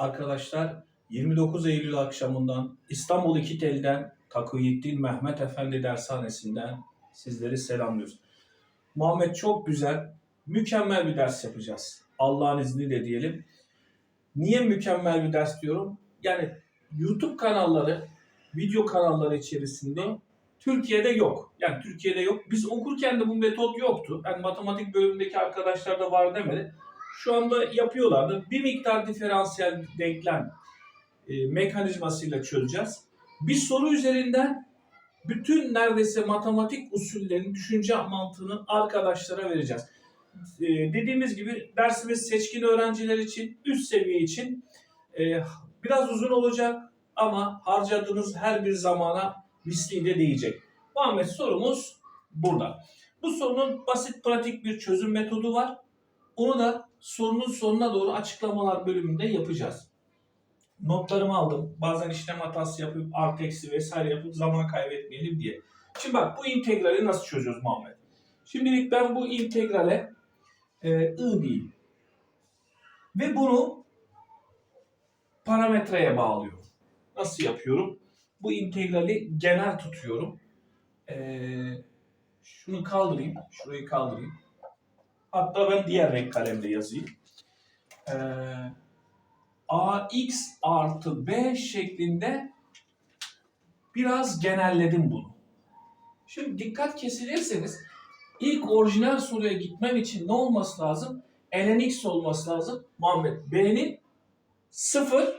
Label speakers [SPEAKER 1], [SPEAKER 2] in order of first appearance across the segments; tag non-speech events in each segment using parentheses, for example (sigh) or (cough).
[SPEAKER 1] Arkadaşlar 29 Eylül akşamından İstanbul İkitel'den Takıyettin Mehmet Efendi Dershanesi'nden sizleri selamlıyoruz. Muhammed çok güzel, mükemmel bir ders yapacağız. Allah'ın izniyle diyelim. Niye mükemmel bir ders diyorum? Yani YouTube kanalları, video kanalları içerisinde Türkiye'de yok. Yani Türkiye'de yok. Biz okurken de bu metot yoktu. Yani matematik bölümündeki arkadaşlar da var demedi. Şu anda yapıyorlardı. Bir miktar diferansiyel denklem e, mekanizmasıyla çözeceğiz. Bir soru üzerinden bütün neredeyse matematik usullerin düşünce mantığını arkadaşlara vereceğiz. E, dediğimiz gibi dersimiz seçkin öğrenciler için, üst seviye için e, biraz uzun olacak ama harcadığınız her bir zamana misliyle değecek. Muhammed sorumuz burada. Bu sorunun basit pratik bir çözüm metodu var. Onu da sorunun sonuna doğru açıklamalar bölümünde yapacağız. Notlarımı aldım. Bazen işlem hatası yapıp artı eksi vesaire yapıp zaman kaybetmeyelim diye. Şimdi bak bu integrali nasıl çözüyoruz Muhammed? Şimdilik ben bu integrale e, I diyeyim. Ve bunu parametreye bağlıyorum. Nasıl yapıyorum? Bu integrali genel tutuyorum. Ee, şunu kaldırayım. Şurayı kaldırayım. Hatta ben diğer renk kalemle yazayım. Ee, ax artı b şeklinde biraz genelledim bunu. Şimdi dikkat kesilirseniz ilk orijinal soruya gitmem için ne olması lazım? ln x olması lazım. Muhammed b'nin 0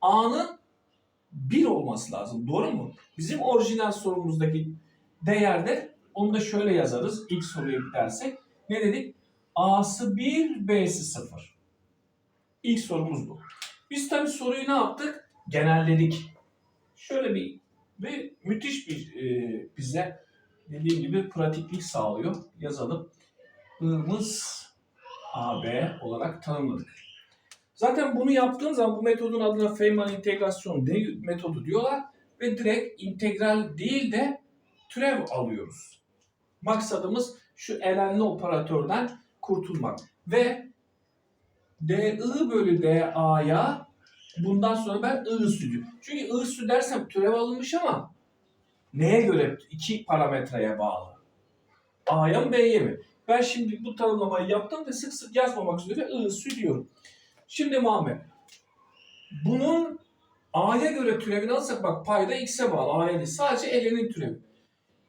[SPEAKER 1] a'nın 1 olması lazım. Doğru mu? Bizim orijinal sorumuzdaki değerde onu da şöyle yazarız. İlk soruya gidersek. Ne dedik? A'sı 1, B'si 0. İlk sorumuz bu. Biz tabii soruyu ne yaptık? Genelledik. Şöyle bir ve müthiş bir e, bize dediğim gibi pratiklik sağlıyor. Yazalım. I'mız AB olarak tanımladık. Zaten bunu yaptığın zaman bu metodun adına Feynman integrasyon metodu diyorlar ve direkt integral değil de türev alıyoruz. Maksadımız şu elenli operatörden kurtulmak. Ve dI bölü dA'ya bundan sonra ben I üssü. Çünkü I üssü dersem türev alınmış ama neye göre? iki parametreye bağlı. A'ya mı B'ye mi? Ben şimdi bu tanımlamayı yaptım ve sık sık yazmamak üzere I üssü diyorum. Şimdi Muhammed, bunun A'ya göre türevini alırsak bak payda X'e bağlı. A'ya değil. Sadece ln'in türevi.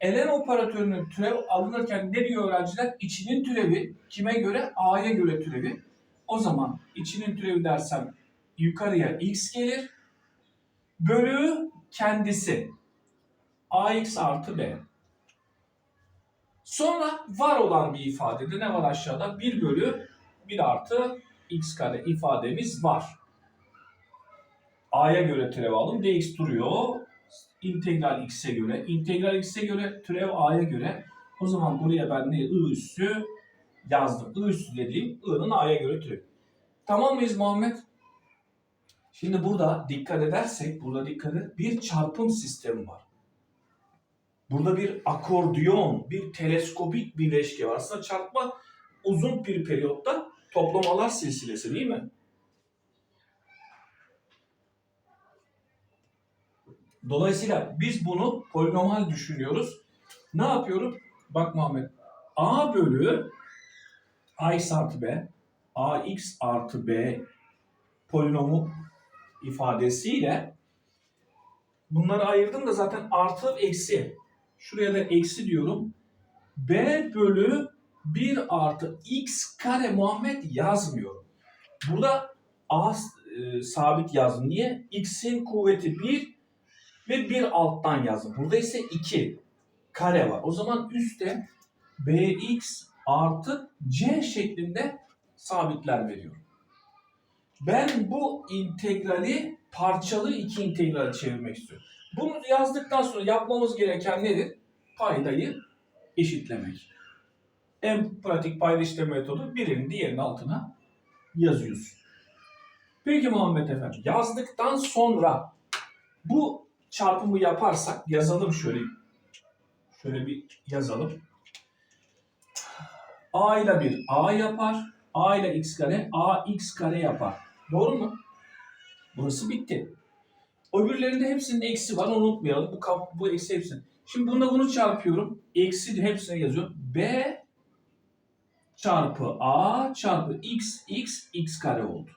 [SPEAKER 1] Ln operatörünün türev alınırken ne diyor öğrenciler? İçinin türevi kime göre? A'ya göre türevi. O zaman içinin türevi dersem yukarıya X gelir. Bölü kendisi. AX artı B. Sonra var olan bir ifadede ne var aşağıda? 1 bölü 1 artı x kare ifademiz var. A'ya göre türev aldım. dx duruyor. İntegral x'e göre. integral x'e göre türev a'ya göre. O zaman buraya ben ne? I üssü yazdım. I üssü dediğim i'nin a'ya göre türevi. Tamam mıyız Muhammed? Şimdi burada dikkat edersek, burada dikkat et, bir çarpım sistemi var. Burada bir akordiyon, bir teleskopik birleşke var. Aslında çarpma uzun bir periyotta toplamalar silsilesi değil mi? Dolayısıyla biz bunu polinomal düşünüyoruz. Ne yapıyorum? Bak Muhammed. A bölü ax artı b, ax artı b polinomu ifadesiyle bunları ayırdım da zaten artı eksi. Şuraya da eksi diyorum. b bölü 1 artı x kare Muhammed yazmıyorum. Burada a e, sabit yazdım. Niye? x'in kuvveti 1 ve 1 alttan yazdım. Burada ise 2 kare var. O zaman üstte bx artı c şeklinde sabitler veriyorum. Ben bu integrali parçalı iki integral çevirmek istiyorum. Bunu yazdıktan sonra yapmamız gereken nedir? Paydayı eşitlemek en pratik payda işlem metodu birinin diğerinin altına yazıyorsun. Peki Muhammed Efendi yazdıktan sonra bu çarpımı yaparsak yazalım şöyle şöyle bir yazalım. A ile bir A yapar. A ile x kare A x kare yapar. Doğru mu? Burası bitti. Öbürlerinde hepsinin eksi var. Onu unutmayalım. Bu, bu eksi hepsinin. Şimdi bunda bunu çarpıyorum. Eksi hepsine yazıyorum. B çarpı A çarpı X X X kare oldu.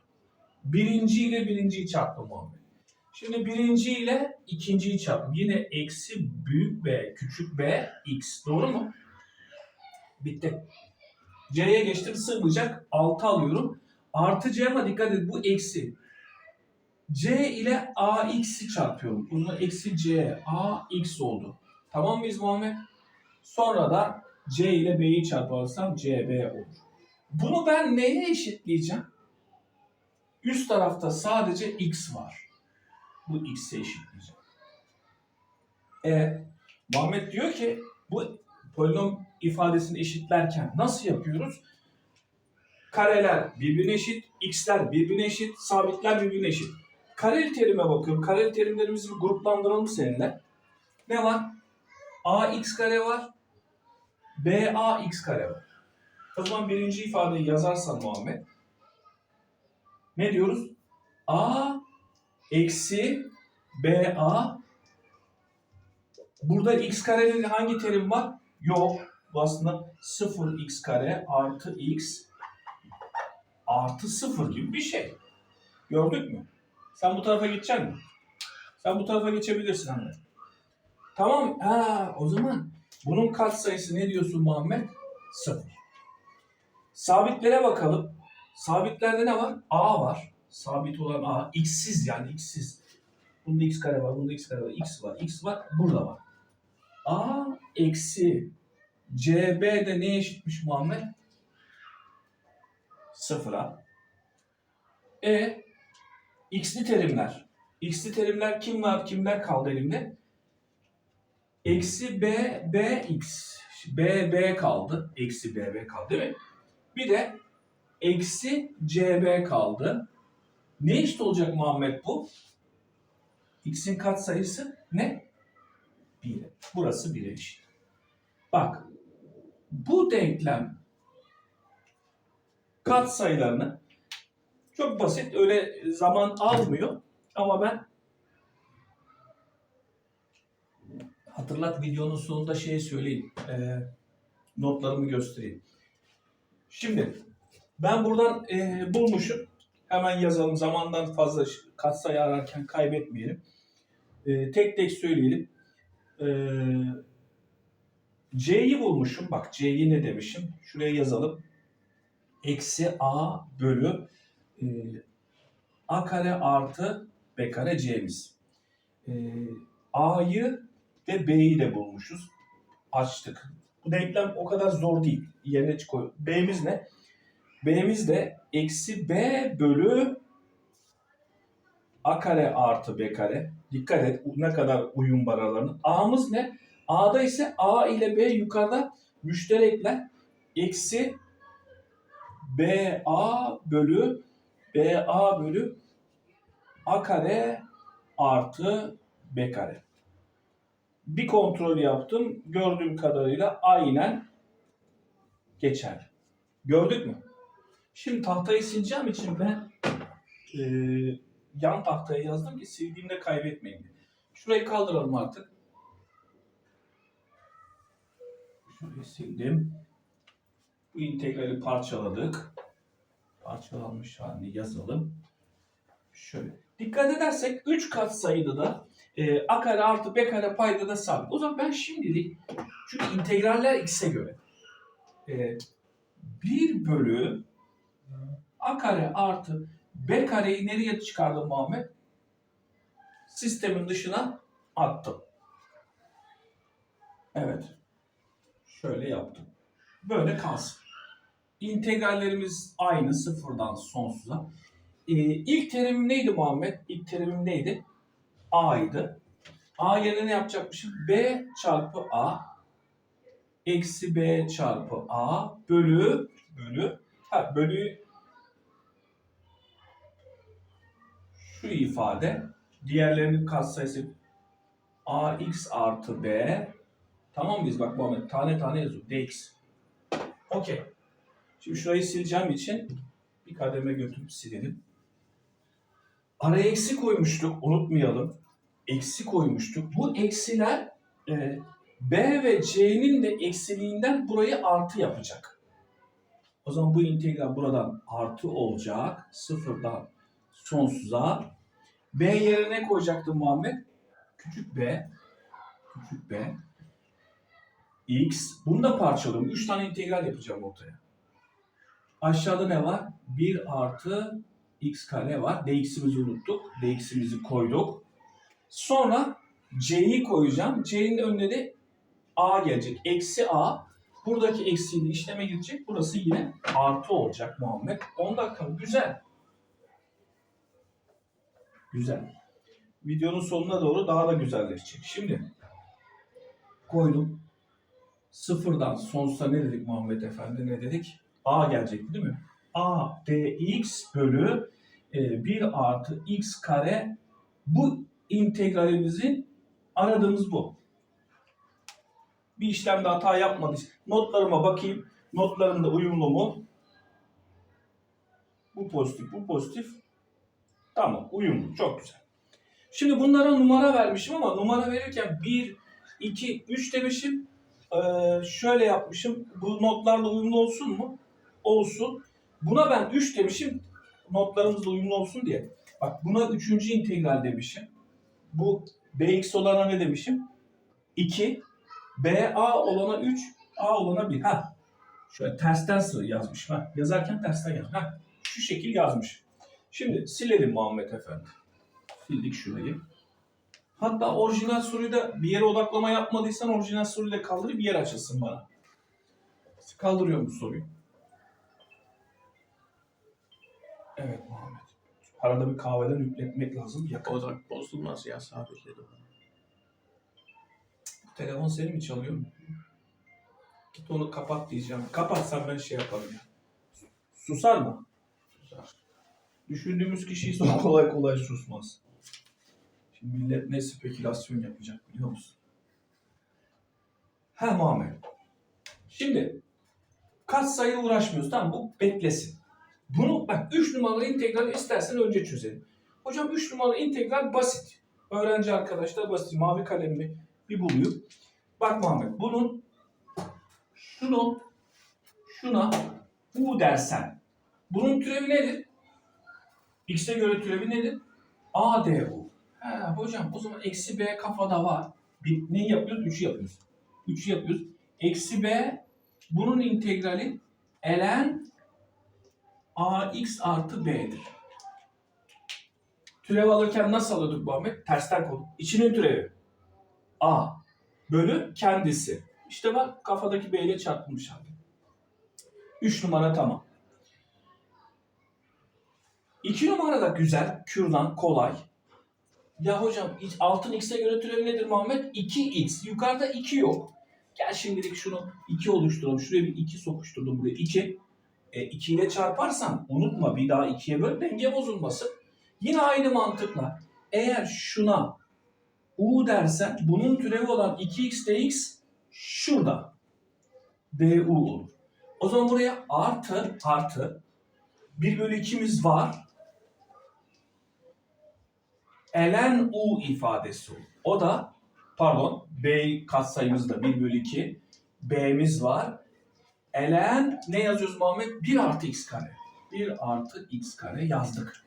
[SPEAKER 1] Birinci ile birinciyi çarptım Muhammed. Şimdi birinci ile ikinciyi çarptım. Yine eksi büyük B küçük B X. Doğru mu? Bitti. C'ye geçtim sığmayacak. 6 alıyorum. Artı C ama dikkat et bu eksi. C ile AX'i çarpıyorum. Zaman eksi C AX oldu. Tamam mıyız Muhammed? Sonra da C ile B'yi çarparsam CB olur. Bunu ben neye eşitleyeceğim? Üst tarafta sadece X var. Bu X'e eşitleyeceğim. E, Muhammed diyor ki bu polinom ifadesini eşitlerken nasıl yapıyoruz? Kareler birbirine eşit, x'ler birbirine eşit, sabitler birbirine eşit. Kareli terime bakıyorum. Kareli terimlerimizi bir gruplandıralım seninle. Ne var? ax kare var, bax kare var. O zaman birinci ifadeyi yazarsan Muhammed. Ne diyoruz? a eksi ba Burada x karenin hangi terim var? Yok. Bu aslında 0x kare artı x artı 0 gibi bir şey. Gördük mü? Sen bu tarafa geçecek misin? Sen bu tarafa geçebilirsin anne. Tamam. Ha, o zaman bunun katsayısı ne diyorsun Muhammed? 0. Sabitlere bakalım. Sabitlerde ne var? A var. Sabit olan A. X'siz yani x'siz. Bunda x kare var, bunda x kare var, x var, x var, burada var. A eksi CB de neye eşitmiş Muhammed? Sıfıra. E x'li terimler. X'li terimler kim var, kimler kaldı elimde? Eksi B, BX. B, B kaldı. Eksi B, B kaldı değil mi? Bir de eksi CB kaldı. Ne eşit olacak Muhammed bu? X'in katsayısı ne? 1'e. Burası 1'e eşit. Bak. Bu denklem katsayılarını çok basit öyle zaman almıyor ama ben hatırlat videonun sonunda şeyi söyleyeyim. e, notlarımı göstereyim. Şimdi ben buradan e, bulmuşum. Hemen yazalım. Zamandan fazla katsayı ararken kaybetmeyelim. E, tek tek söyleyelim. E, C'yi bulmuşum. Bak C'yi ne demişim? Şuraya yazalım. Eksi A bölü e, A kare artı B kare C'miz. E, A'yı ve B'yi de bulmuşuz. Açtık. Bu denklem o kadar zor değil. Yerine koy. B'miz ne? B'miz de eksi B bölü A kare artı B kare. Dikkat et ne kadar uyum var. A'mız ne? A'da ise A ile B yukarıda müşterekler. Eksi BA bölü BA bölü A kare artı B kare. Bir kontrol yaptım. Gördüğüm kadarıyla aynen geçerli. Gördük mü? Şimdi tahtayı sileceğim için ben e, yan tahtaya yazdım ki sildiğimde kaybetmeyeyim. Şurayı kaldıralım artık. Şurayı sildim. Bu integrali parçaladık. Parçalanmış halini yazalım. Şöyle. Dikkat edersek 3 kat sayıda da e, a kare artı b kare payda da sabit. O zaman ben şimdilik çünkü integraller x'e göre e, 1 bölü a kare artı b kareyi nereye çıkardım Muhammed? Sistemin dışına attım. Evet. Şöyle yaptım. Böyle kalsın. İntegrallerimiz aynı sıfırdan sonsuza. Ee, ilk terimim neydi Muhammed? İlk terimim neydi? A'ydı. A yerine ne yapacakmışım? B çarpı A eksi B çarpı A bölü bölü ha bölü şu ifade diğerlerinin katsayısı AX artı B tamam mıyız? Bak Muhammed tane tane yazıyor. DX. Okey. Şimdi şurayı sileceğim için bir kademe götürüp silelim. Araya eksi koymuştuk. Unutmayalım. Eksi koymuştuk. Bu eksiler e, B ve C'nin de eksiliğinden burayı artı yapacak. O zaman bu integral buradan artı olacak. Sıfırdan sonsuza. B yerine ne koyacaktım Muhammed? Küçük b. Küçük b. x. Bunu da parçalıyorum. 3 tane integral yapacağım ortaya. Aşağıda ne var? 1 artı x kare var. dx'imizi unuttuk. dx'imizi koyduk. Sonra c'yi koyacağım. c'nin önüne de a gelecek. Eksi a. Buradaki eksiğini işleme gidecek. Burası yine artı olacak Muhammed. 10 dakika mı? Güzel. Güzel. Videonun sonuna doğru daha da güzelleşecek. Şimdi koydum. Sıfırdan sonsuza ne dedik Muhammed Efendi? Ne dedik? A gelecek değil mi? A dx bölü e, 1 artı x kare bu integralimizin aradığımız bu. Bir işlemde hata yapmadıysa notlarıma bakayım. Notlarımda uyumlu mu? Bu pozitif, bu pozitif. Tamam, uyumlu. Çok güzel. Şimdi bunlara numara vermişim ama numara verirken 1, 2, 3 demişim. Ee, şöyle yapmışım. Bu notlarla uyumlu olsun mu? Olsun. Buna ben 3 demişim. Notlarımızla uyumlu olsun diye. Bak buna 3. integral demişim. Bu bx olana ne demişim? 2. ba olana 3. a olana 1. Ha. Şöyle tersten yazmış. Ha. Yazarken tersten yaz. Ha. Şu şekil yazmış. Şimdi silelim Muhammed Efendi. Sildik şurayı. Hatta orijinal soruyu da bir yere odaklama yapmadıysan orijinal soruyu da kaldırıp bir yer açılsın bana. Kaldırıyorum bu soruyu. Evet Muhammed. Arada bir kahveden üfletmek lazım. Yakın.
[SPEAKER 2] Odak bozulmaz ya sabitledi.
[SPEAKER 1] Bu telefon seni mi çalıyor? Git onu kapat diyeceğim. Kapatsan ben şey yaparım ya. Susar mı? Düşündüğümüz kişiyi (laughs) sonra kolay kolay susmaz. Şimdi millet ne spekülasyon yapacak biliyor musun? Ha Muhammed. Şimdi katsayı uğraşmıyoruz tamam bu beklesin. Bunu bak 3 numaralı integral istersen önce çözelim. Hocam 3 numaralı integral basit. Öğrenci arkadaşlar basit. Mavi kalemimi bir bulayım. Bak Muhammed bunun şunu şuna u dersen bunun türevi nedir? X'e göre türevi nedir? A du. Ha, hocam o zaman eksi b kafada var. Bir, ne yapıyoruz? 3'ü yapıyoruz. 3'ü yapıyoruz. Eksi b bunun integrali ln ax artı b'dir. Türev alırken nasıl alıyorduk Muhammed? Tersten konu. İçinin türevi. A bölü kendisi. İşte bak kafadaki b ile çarpılmış hali. 3 numara tamam. 2 numara da güzel. Kürdan kolay. Ya hocam altın x'e göre türevi nedir Muhammed? 2x. Yukarıda 2 yok. Gel şimdilik şunu 2 oluşturalım. Şuraya bir 2 sokuşturdum buraya. 2. E, 2 ile çarparsan unutma bir daha 2'ye böl denge bozulmasın. Yine aynı mantıkla eğer şuna u dersen bunun türevi olan 2x dx şurada du olur. O zaman buraya artı artı 1 bölü 2'miz var. Ln u ifadesi. O da pardon b katsayımız da 1 bölü 2 b'miz var. ln ne yazıyoruz Muhammed? 1 artı x kare. 1 artı x kare yazdık.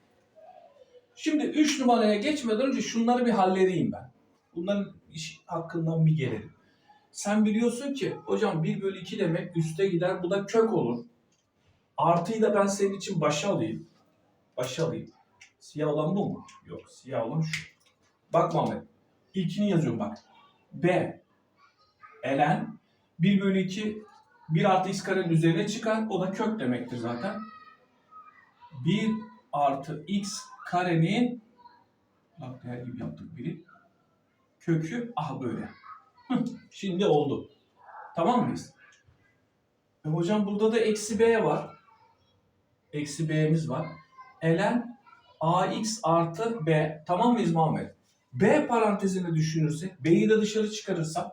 [SPEAKER 1] Şimdi 3 numaraya geçmeden önce şunları bir halledeyim ben. Bunların iş hakkından bir gelelim. Sen biliyorsun ki hocam 1 bölü 2 demek üste gider bu da kök olur. Artıyı da ben senin için başa alayım. Başa alayım. Siyah olan bu mu? Yok siyah olan şu. Bak Muhammed. İlkini yazıyorum bak. B. ln 1 bölü 2 1 artı x karenin üzerine çıkar. O da kök demektir zaten. 1 artı x karenin bak değer gibi yaptık biri. Kökü ah böyle. Şimdi oldu. Tamam mıyız? E hocam burada da eksi b var. Eksi b'miz var. ln ax artı b. Tamam mıyız Muhammed? b parantezini düşünürsek, b'yi de dışarı çıkarırsam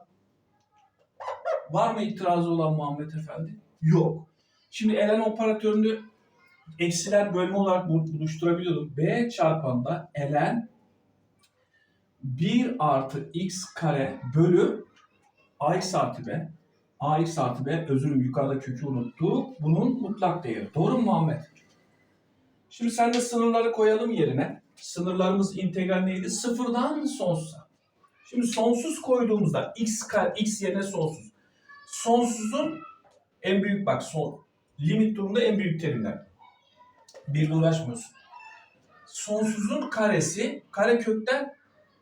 [SPEAKER 1] var mı itirazı olan Muhammed Efendi? Yok. Şimdi ln operatörünü eksiler bölme olarak bu- buluşturabiliyordum. B çarpanında ln 1 artı x kare bölü ax artı b. ax artı b özürüm yukarıda kökü unuttuk. Bunun mutlak değeri. Doğru mu Muhammed? Şimdi sen de sınırları koyalım yerine. Sınırlarımız integral neydi? Sıfırdan sonsuza. Şimdi sonsuz koyduğumuzda x x yerine sonsuz. Sonsuzun en büyük bak son limit durumunda en büyük terimler. Birle uğraşmıyorsun. Sonsuzun karesi kare kökten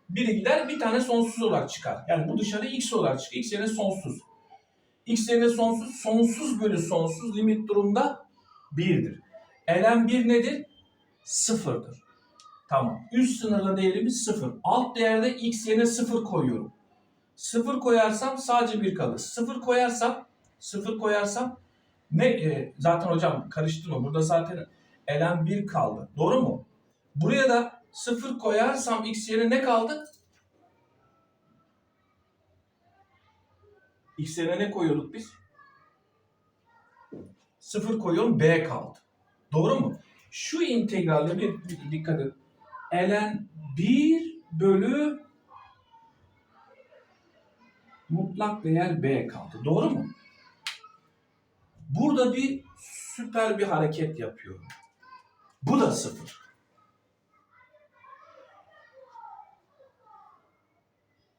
[SPEAKER 1] biri gider bir tane sonsuz olarak çıkar. Yani bu dışarı x olarak çıkıyor. x yerine sonsuz. x yerine sonsuz, sonsuz bölü sonsuz limit durumda 1'dir. Ln 1 nedir? Sıfırdır. Tamam. Üst sınırlı değerimiz 0. Alt değerde x yerine 0 koyuyorum. 0 koyarsam sadece 1 kalır. 0 koyarsam 0 koyarsam ne e, zaten hocam karıştırma. Burada zaten ln 1 kaldı. Doğru mu? Buraya da 0 koyarsam x yerine ne kaldı? X yerine ne koyuyorduk biz? 0 koyuyorum b kaldı. Doğru mu? Şu integralde bir, bir dikkat edin. ln 1 bölü mutlak değer b kaldı. Doğru mu? Burada bir süper bir hareket yapıyorum. Bu da sıfır.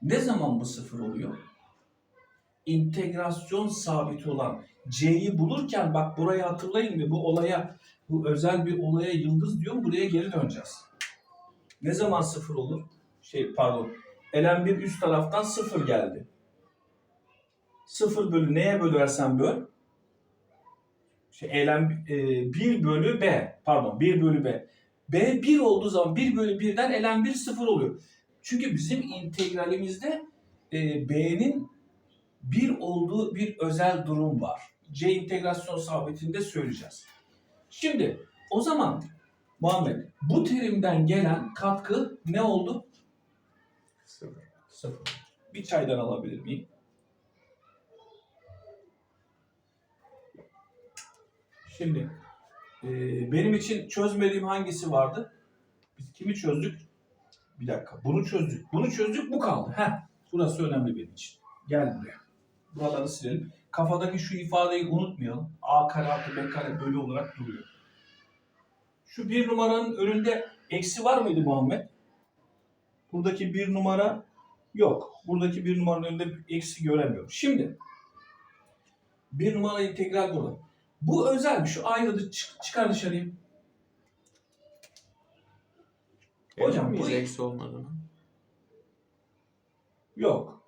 [SPEAKER 1] Ne zaman bu sıfır oluyor? İntegrasyon sabiti olan c'yi bulurken bak burayı hatırlayın ve bu olaya bu özel bir olaya yıldız diyorum buraya geri döneceğiz. Ne zaman sıfır olur? Şey pardon. ln bir üst taraftan sıfır geldi. Sıfır bölü neye bölersen böl. Şey, ln e, 1 bölü b. Pardon 1 bölü b. b 1 olduğu zaman 1 bölü 1'den ln 1 sıfır oluyor. Çünkü bizim integralimizde e, b'nin 1 olduğu bir özel durum var. C integrasyon sabitinde söyleyeceğiz. Şimdi o zaman Muhammed bu terimden gelen katkı ne oldu?
[SPEAKER 2] Sıfır.
[SPEAKER 1] Sıfır. Bir çaydan alabilir miyim? Şimdi e, benim için çözmediğim hangisi vardı? Biz kimi çözdük? Bir dakika. Bunu çözdük. Bunu çözdük. Bu kaldı. Heh. Burası önemli benim için. Gel buraya. Buraları silelim. Kafadaki şu ifadeyi unutmayalım. A kare artı B kare bölü olarak duruyor. Şu bir numaranın önünde eksi var mıydı Muhammed? Buradaki bir numara yok. Buradaki bir numaranın önünde eksi göremiyorum. Şimdi bir numara integral burada. Bu özel şu ayrıdı çık- çıkar dışarıya. Hocam, bu-
[SPEAKER 2] eksi olmadığını?
[SPEAKER 1] Yok.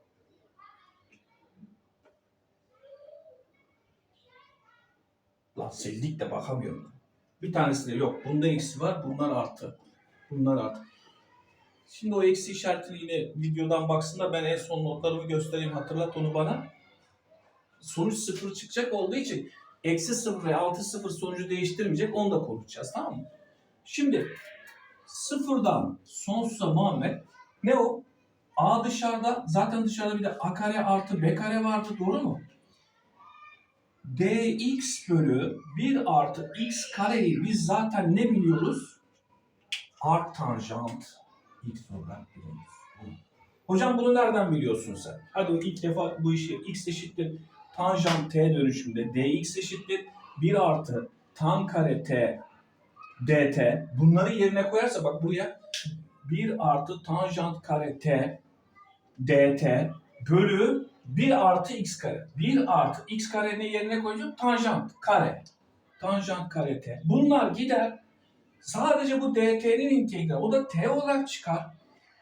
[SPEAKER 1] Lan sildik de bakamıyorum. Bir tanesi de yok. Bunda eksi var. Bunlar artı. Bunlar artı. Şimdi o eksi işaretini yine videodan baksınlar. Ben en son notlarımı göstereyim. Hatırlat onu bana. Sonuç sıfır çıkacak olduğu için eksi sıfır ve altı sıfır sonucu değiştirmeyecek. Onu da konuşacağız. Tamam mı? Şimdi sıfırdan sonsuza Muhammed ne o? A dışarıda zaten dışarıda bir de A kare artı B kare vardı doğru mu? Dx bölü 1 artı x kareyi biz zaten ne biliyoruz? Art tanjant x olarak biliyoruz. Hocam bunu nereden biliyorsun sen? Hadi ilk defa bu işi x eşittir tanjant t dönüşümde dx eşittir 1 artı tan kare t dt bunları yerine koyarsa bak buraya 1 artı tanjant kare t dt bölü 1 artı x kare. 1 artı x karenin yerine koyacağım tanjant kare. Tanjant kare t. Bunlar gider. Sadece bu dt'nin integrali. O da t olarak çıkar.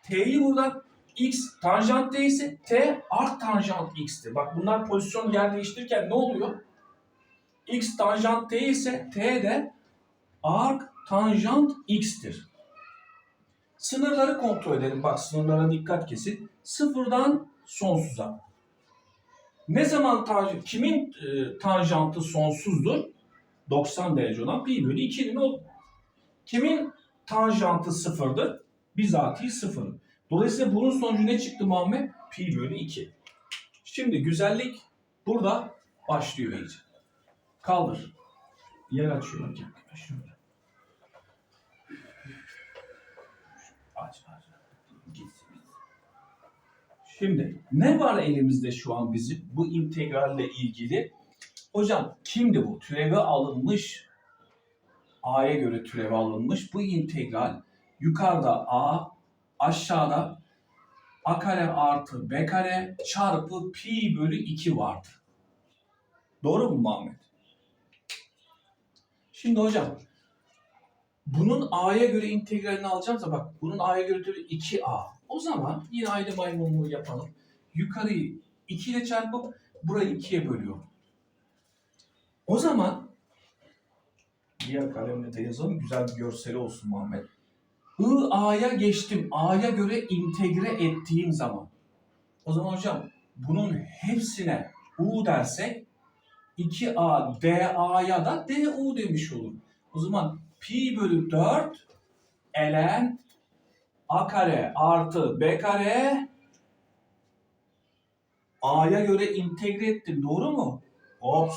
[SPEAKER 1] T'yi buradan x tanjant t ise t art tanjant x'tir. Bak bunlar pozisyon yer değiştirirken ne oluyor? x tanjant t ise t de arc tanjant x'tir. Sınırları kontrol edelim. Bak sınırlara dikkat kesin. Sıfırdan sonsuza. Ne zaman tanj- kimin e, tanjantı sonsuzdur? 90 derece olan pi bölü 2'nin o. Kimin tanjantı sıfırdır? Bizatihi sıfır. Dolayısıyla bunun sonucu ne çıktı Muhammed? Pi bölü 2. Şimdi güzellik burada başlıyor iyice. Kaldır. yer açıyorum. Şöyle. Aç aç. Şimdi ne var elimizde şu an bizim bu integralle ilgili? Hocam kimdi bu? Türevi alınmış. A'ya göre türevi alınmış. Bu integral yukarıda A, aşağıda A kare artı B kare çarpı pi bölü 2 vardı. Doğru mu Muhammed? Şimdi hocam bunun A'ya göre integralini alacağımsa bak bunun A'ya göre türevi 2A. O zaman yine aynı maymunluğu yapalım. Yukarıyı 2 ile çarpıp burayı 2'ye bölüyorum. O zaman diğer kalemle de yazalım. Güzel bir görseli olsun Muhammed. I A'ya geçtim. A'ya göre integre ettiğim zaman. O zaman hocam bunun hepsine U dersek 2A DA'ya da DU demiş olur. O zaman pi bölü 4 ln A kare artı B kare A'ya göre integre ettim. Doğru mu? Ops.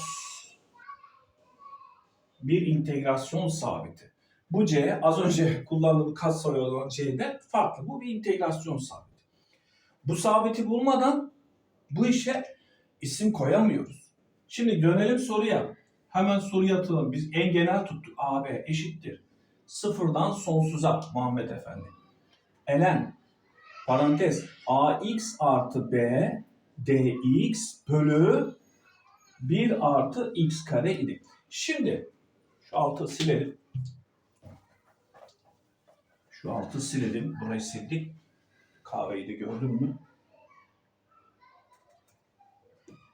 [SPEAKER 1] Bir integrasyon sabiti. Bu C az önce kullandığım katsayı olan C'de farklı. Bu bir integrasyon sabiti. Bu sabiti bulmadan bu işe isim koyamıyoruz. Şimdi dönelim soruya. Hemen soruya atalım. Biz en genel tuttuk. AB eşittir. Sıfırdan sonsuza Muhammed Efendi. Ln parantez ax artı b dx bölü 1 artı x kare idi. Şimdi şu altı silelim. Şu altı silelim. Burayı sildik. Kahveyi de gördün mü?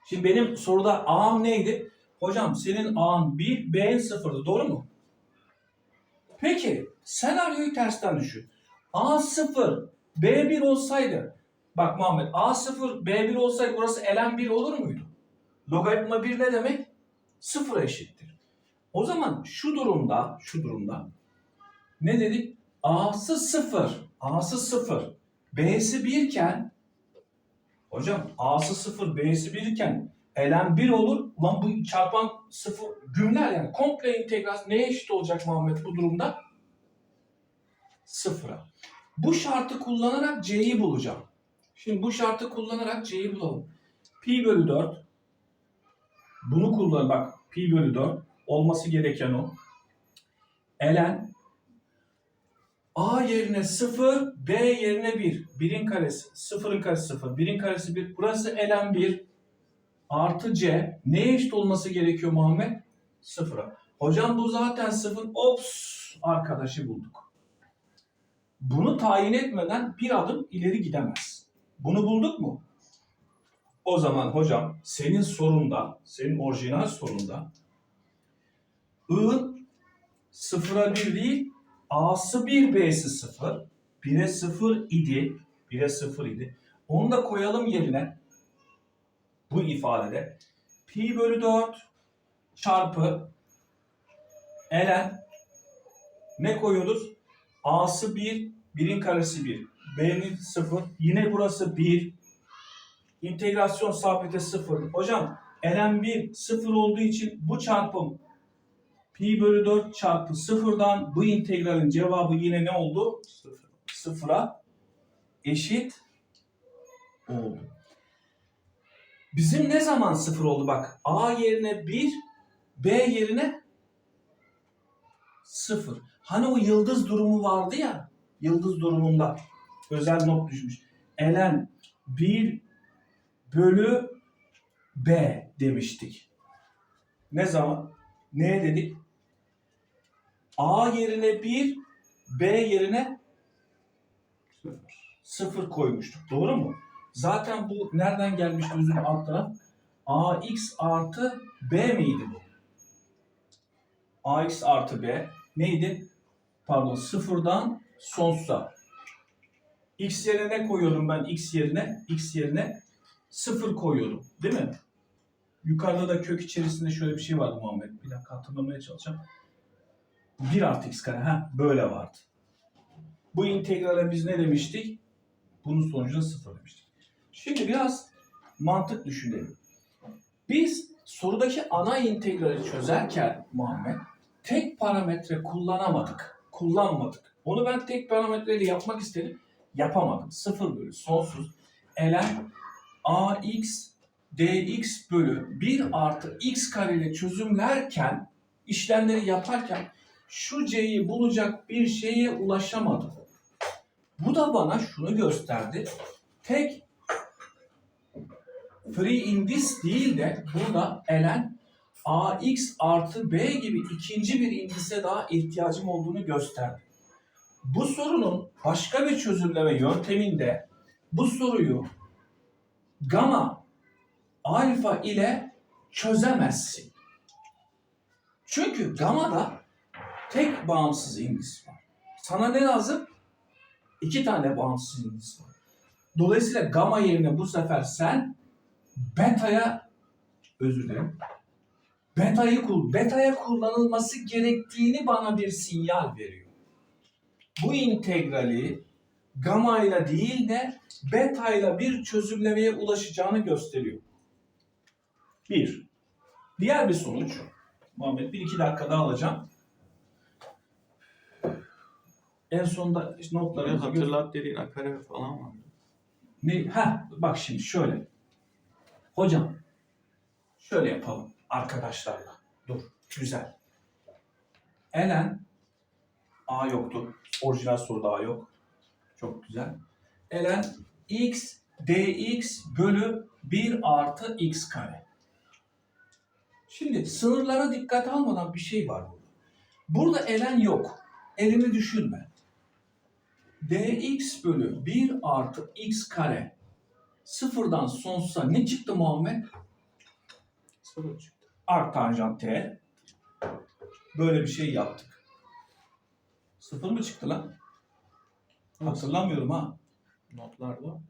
[SPEAKER 1] Şimdi benim soruda A'm neydi? Hocam senin A'ın 1, B'in 0'dı. Doğru mu? Peki senaryoyu tersten düşün. A 0, B 1 olsaydı bak Muhammed A 0, B 1 olsaydı burası ln 1 olur muydu? Logaritma 1 ne demek? 0 eşittir. O zaman şu durumda, şu durumda ne dedik? A'sı 0, A'sı 0, B'si 1 iken hocam A'sı 0, B'si 1 iken ln 1 olur. Ulan bu çarpan 0 gümler yani komple integrasyon neye eşit olacak Muhammed bu durumda? Sıfıra. Bu şartı kullanarak C'yi bulacağım. Şimdi bu şartı kullanarak C'yi bulalım. Pi bölü 4. Bunu kullan bak. Pi bölü 4. Olması gereken o. Ln A yerine 0, B yerine 1. 1'in karesi, 0'ın karesi 0, 1'in karesi 1. Burası ln 1 artı C. Neye eşit olması gerekiyor Muhammed? Sıfıra. Hocam bu zaten sıfır. Ops arkadaşı bulduk. Bunu tayin etmeden bir adım ileri gidemez. Bunu bulduk mu? O zaman hocam senin sorunda, senin orijinal sorunda I'ın sıfıra bir değil, A'sı bir, B'si sıfır. 1'e sıfır idi. 1'e sıfır idi. Onu da koyalım yerine. Bu ifadede pi bölü 4 çarpı ln ne koyuyoruz? A'sı 1, 1'in karesi 1. B'nin 0. Yine burası 1. İntegrasyon sabiti 0. Hocam ln 1 0 olduğu için bu çarpım pi bölü 4 çarpı 0'dan bu integralin cevabı yine ne oldu? 0'a eşit oldu. Bizim ne zaman 0 oldu bak? A yerine 1, B yerine 0. Hani o yıldız durumu vardı ya, yıldız durumunda özel not düşmüş. Ln 1 bölü B demiştik. Ne zaman? Ne dedik? A yerine 1, B yerine 0 koymuştuk. Doğru mu? Zaten bu nereden gelmiş gözün alt taraf? AX artı B miydi bu? AX artı B neydi? Pardon sıfırdan sonsuza. X yerine ne koyuyordum ben X yerine? X yerine sıfır koyuyordum. Değil mi? Yukarıda da kök içerisinde şöyle bir şey vardı Muhammed. Bir dakika hatırlamaya çalışacağım. 1 artı x kare. Ha, böyle vardı. Bu integrale biz ne demiştik? Bunun sonucunda sıfır demiştik. Şimdi biraz mantık düşünelim. Biz sorudaki ana integrali çözerken Muhammed tek parametre kullanamadık. Kullanmadık. Onu ben tek parametreyle yapmak istedim. Yapamadım. Sıfır bölü sonsuz ln ax dx bölü 1 artı x kareli çözümlerken işlemleri yaparken şu c'yi bulacak bir şeye ulaşamadım. Bu da bana şunu gösterdi. Tek free indis değil de burada ln ax artı b gibi ikinci bir indise daha ihtiyacım olduğunu gösterdi. Bu sorunun başka bir çözümleme yönteminde bu soruyu gamma alfa ile çözemezsin. Çünkü gammada tek bağımsız indis var. Sana ne lazım? İki tane bağımsız indis var. Dolayısıyla gamma yerine bu sefer sen beta'ya özür dilerim. Beta'yı kul beta'ya kullanılması gerektiğini bana bir sinyal veriyor. Bu integrali gamma ile değil de beta ile bir çözümlemeye ulaşacağını gösteriyor. Bir. Diğer bir sonuç. Muhammed bir iki dakika daha alacağım. En sonunda işte notlarımızı gö-
[SPEAKER 2] hatırlat dediğin akare falan var.
[SPEAKER 1] ne? Ha, bak şimdi şöyle. Hocam, şöyle yapalım arkadaşlarla. Dur, güzel. Elen A yoktu. Orijinal soruda A yok. Çok güzel. Elen x dx bölü 1 artı x kare. Şimdi sınırlara dikkat almadan bir şey var burada. Burada elen yok. Elini düşünme. dx bölü 1 artı x kare sıfırdan sonsuza ne çıktı Muhammed?
[SPEAKER 2] Sıfır çıktı.
[SPEAKER 1] Arc tanjant t. Böyle bir şey yaptık. Sıfır mı çıktı lan? Hatırlamıyorum ha.
[SPEAKER 2] Notlarda.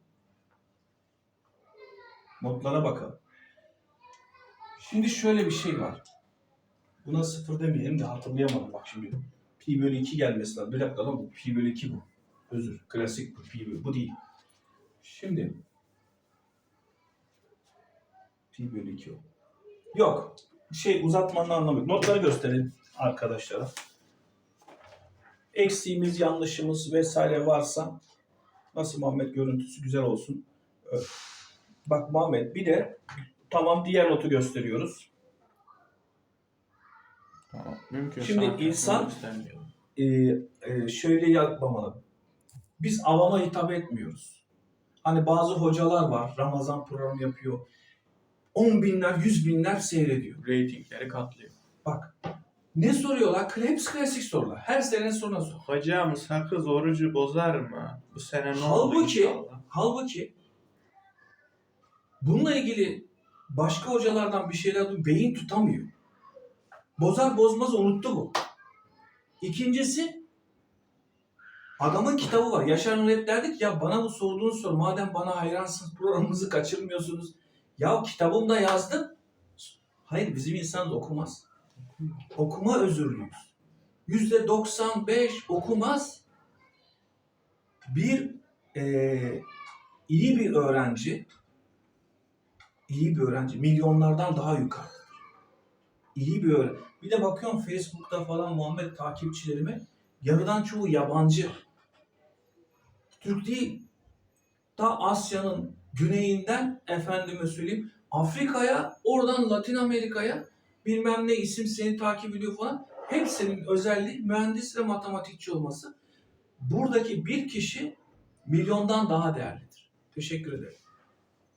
[SPEAKER 1] Notlara bakalım. Şimdi şöyle bir şey var. Buna sıfır demeyelim de hatırlayamadım bak şimdi. Pi bölü 2 gelmesi lazım. Bir dakika lan bu pi bölü 2 bu. Özür. Klasik bu pi bölü. Bu değil. Şimdi pi bölü 2 o. Yok. Şey uzatmanın anlamı yok. Notları gösterin arkadaşlara. Eksiğimiz, yanlışımız vesaire varsa nasıl Muhammed görüntüsü güzel olsun. Bak Muhammed bir de tamam diğer notu gösteriyoruz.
[SPEAKER 2] Tamam. Mümkün.
[SPEAKER 1] Şimdi insan-. Ee, e, şöyle yapmamalı. Biz avama hitap etmiyoruz. Hani bazı hocalar var Ramazan programı yapıyor. 10 binler, 100 binler seyrediyor.
[SPEAKER 2] Ratingleri katlıyor.
[SPEAKER 1] Bak ne soruyorlar? Hepsi klasik sorular. Her sene soruna sor.
[SPEAKER 2] Hocam sakız orucu bozar mı? Bu sene ne oldu
[SPEAKER 1] Halbuki-
[SPEAKER 2] inşallah?
[SPEAKER 1] Halbuki bununla ilgili başka hocalardan bir şeyler duy- beyin tutamıyor. Bozar bozmaz unuttu bu. İkincisi adamın kitabı var. Yaşar Nur hep derdik ya bana bu sorduğunuz soru madem bana hayransınız programımızı kaçırmıyorsunuz. Ya kitabımda yazdım. Hayır bizim insanımız okumaz. Okuma özürlüyüz. Yüzde 95 okumaz. Bir eee iyi bir öğrenci, iyi bir öğrenci milyonlardan daha yukarı. İyi bir öğrenci. Bir de bakıyorum Facebook'ta falan Muhammed takipçilerime yarıdan çoğu yabancı. Türk değil. Ta Asya'nın güneyinden efendime söyleyeyim Afrika'ya, oradan Latin Amerika'ya bilmem ne isim seni takip ediyor falan. Hepsinin özelliği mühendis ve matematikçi olması. Buradaki bir kişi milyondan daha değerlidir. Teşekkür ederim.